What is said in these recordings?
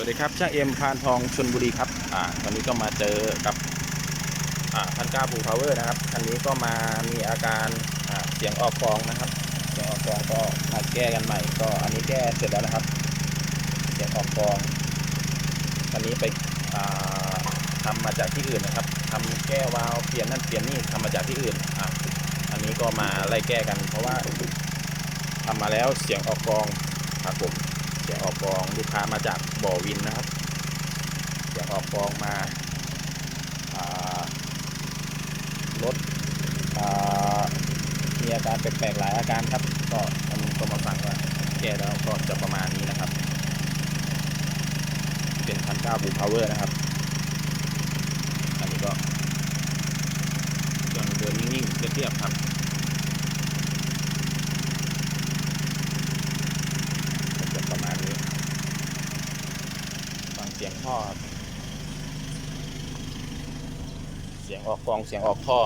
วัสดีครับช่างเอ็มพานทองชนบุรีครับอ่าวันนี้ก็มาเจอกับอ่าพันก้าบูพาวเวอร์นะครับคันนี้ก็มามีอาการอ่าเสียงออกฟองนะครับ เสียงออกฟองก็มาแก้กันใหม่ ก็อันนี้แก้เสร็จแล้วนะครับ เสียงออกฟองคันนี้ไปอ่าทำมาจากที่อื่นนะครับทำแก้วาล์วเปลี่ยนนั่นเปลี่ยนนี่ทำมาจากที่อื่นอะอันนี้ก็มาไล่แก้กัน เพราะว่าทำมาแล้วเสียงออกฟองครับผม สียงออกฟองลูกค้ามาจากบ่อวินนะครับ เสียงออกฟองมาอ่ารถอ่ามีอาการแปลกๆหลายอาการครับ ก็อันนี้ก็มาฟังว่าแก้แล้วก็จะประมาณนี้นะครับ เป็นพันเก้าบูพาวเวอร์นะครับ อันนี้ก็เครื่องเดินนิ่งๆเรียบๆครับ ก็จะประมาณนี้ ฟัง เสียงท่อ เสียงออกฟองเสียงออกท่อ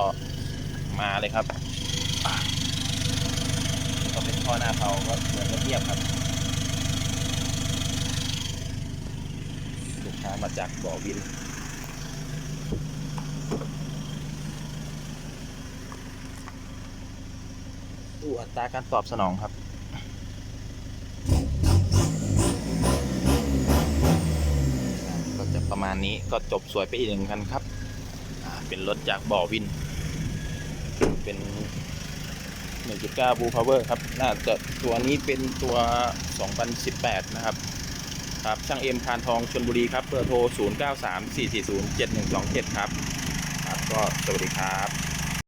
มาเลยครับก็เป็นท่อหน้าเผาก็เหมือนเทียบครับลูกค้ามาจากบ่อวินดูอัตราการตอบสนองครับ ก็จะประ มาณนี้ก็จบสวยไปอีกหนึ่งคันครับ เป็นรถจากบ่อวิน เป็น 1.9 Blue Power ครับ น่าจะตัวนี้เป็นตัว 2018 นะครับ ครับ ช่างเอ็มพานทองชนบุรีครับเบอร์โทร 0934407127 ครับ ครับ ก็สวัสดีครับ